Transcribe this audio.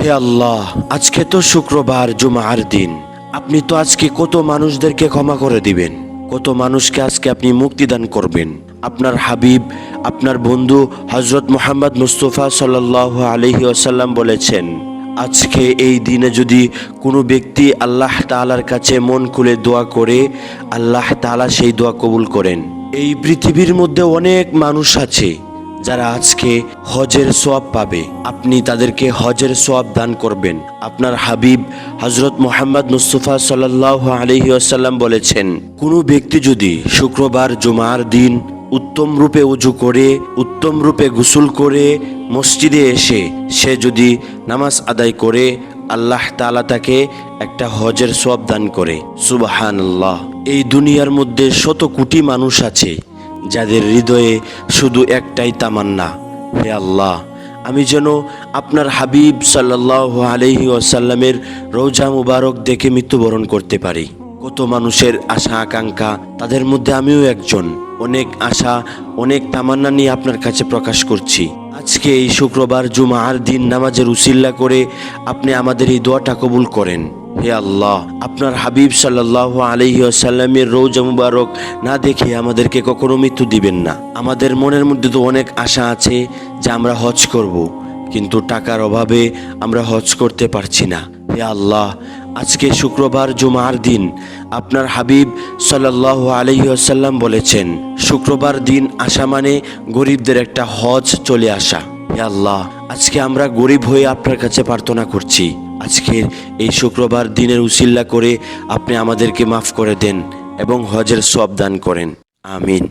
হে আল্লাহ, আজকে তো শুক্রবার জুমার দিন। আপনি তো আজকে কত মানুষদেরকে ক্ষমা করে দিবেন। কত মানুষকে আজকে আপনি মুক্তিদান করবেন। আপনার হাবিব, আপনার বন্ধু হজরত মোহাম্মদ মুস্তফা সাল্লাহ আলহি আসাল্লাম বলেছেন, আজকে এই দিনে যদি কোনো ব্যক্তি আল্লাহ তাআলার কাছে মন খুলে দোয়া করে, আল্লাহ তাআলা সেই দোয়া কবুল করেন। এই পৃথিবীর মধ্যে অনেক মানুষ আছে যারা আজকে হজের সোয়াব পাবে, আপনি তাদেরকে হজের সোয়াব দান করবেন। আপনার হাবিব হজরত মোহাম্মদ মুস্তফা সাল্লাহ আলহি আসাল্লাম বলেছেন, কোনো ব্যক্তি যদি শুক্রবার জুমার দিন উত্তম রূপে উজু করে, উত্তম রূপে গোসল করে মসজিদে এসে সে যদি নামাজ আদায় করে, আল্লাহ তাআলা তাকে একটা হজের সব দান করে। সুবাহান এই দুনিয়ার মধ্যে শত কোটি মানুষ আছে যাদের হৃদয়ে শুধু একটাই তামান্না, হে আল্লাহ, আমি যেন আপনার হাবিব সাল্লাহ আলহি আসাল্লামের রোজা মুবারক দেখে মৃত্যুবরণ করতে পারি। কত মানুষের আশা, আকাঙ্ক্ষা, তাদের মধ্যে আমিও একজন। অনেক আশা, অনেক তামান্না নিয়ে আপনার কাছে প্রকাশ করছি। আজকে এই শুক্রবার জুমার দিন নামাজের উসিল্লা করে আপনি আমাদের এই দোয়াটা কবুল করেন। হে আল্লাহ, আপনার হাবিব সাল্লাহ আলহি আসাল্লামের রৌজা মুবারক না দেখে আমাদেরকে কখনো মৃত্যু দিবেন না। আমাদের মনের মধ্যে তো অনেক আশা আছে যে আমরা হজ করব। কিন্তু টাকার অভাবে আমরা হজ করতে পারছি না। হে আল্লাহ, আজকে শুক্রবার জুমার দিন, আপনার হাবিব সাল্লাহ আলহি আসাল্লাম বলেছেন, শুক্রবার দিন আসা মানে গরিবদের একটা হজ চলে আসা। হে আল্লাহ, আজকে আমরা গরিব হয়ে আপনার কাছে প্রার্থনা করছি। আজকের এই শুক্রবার দিনের উসিল্লা করে আপনি আমাদেরকে মাফ করে দেন এবং হজের সব দান করেন। আমিন।